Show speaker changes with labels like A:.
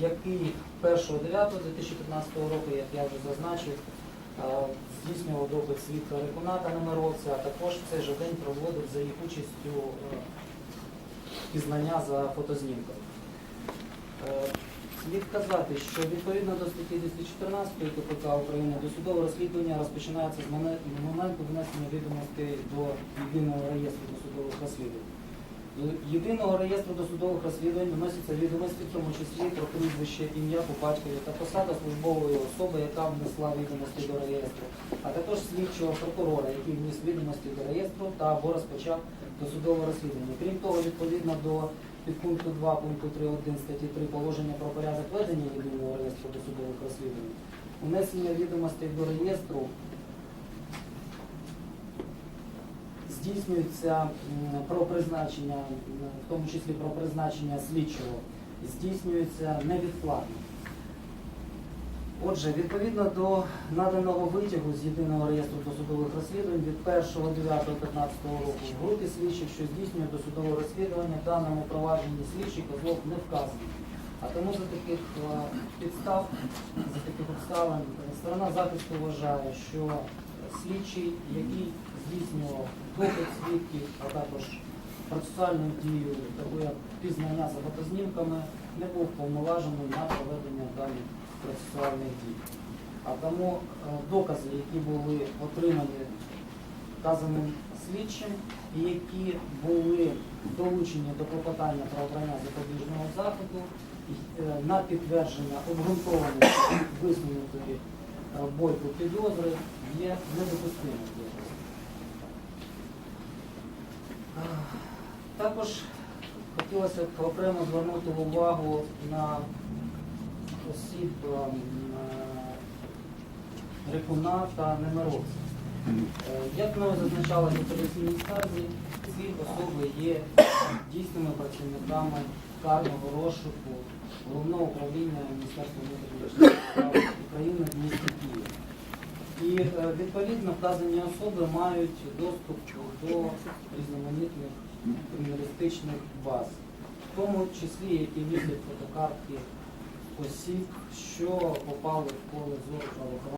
A: який 1.9.2015 року, як я вже зазначив, е, здійснював допит свідка Рекуната Немировця, а також в цей же день проводив за їх участю е, пізнання за фотознімками. Е, Слід сказати, що відповідно до статті 214 КПК України досудове розслідування розпочинається з моменту внесення відомостей до єдиного реєстру досудових розслідувань. До єдиного реєстру досудових розслідувань вносяться відомості, в тому числі про прізвище, ім'я по та посада службової особи, яка внесла відомості до реєстру, а також слідчого прокурора, який вніс відомості до реєстру та або розпочав досудове розслідування. Крім того, відповідно до підпункту 2 пункту 3.1 статті 3 положення про порядок ведення єдиного реєстру досудових розслідувань, внесення відомостей до реєстру здійснюється про призначення, в тому числі про призначення слідчого, здійснюється невідкладно. Отже, відповідно до наданого витягу з єдиного реєстру досудових розслідувань від 1.9.15 року в групі слідчих, що здійснює досудове розслідування, в даному провадженні слідчий Козлов не вказаний. А тому за таких е, підстав, за таких обставин, е, сторона захисту вважає, що слідчий, який здійснював допит свідків, а також процесуальну дію, таку пізнання за фотознімками, не був повноважений на проведення даних процесуальних дій. А тому е, докази, які були отримані вказаним слідчим і які були долучені до клопотання про обрання запобіжного заходу, е, на підтвердження обґрунтованості висунутої бойку підозри є недопустимим. Е, Також хотілося б окремо звернути увагу на осіб е, Рекуна та Немировця. Е, Як ми зазначали в апеляційній скарзі, ці особи є дійсними працівниками карного розшуку Головного управління Міністерства внутрішніх справ України в місті Києві. І е, відповідно вказані особи мають доступ до різноманітних криміналістичних баз, в тому числі які містять фотокартки осіб, що попали в поле зору правоохоронних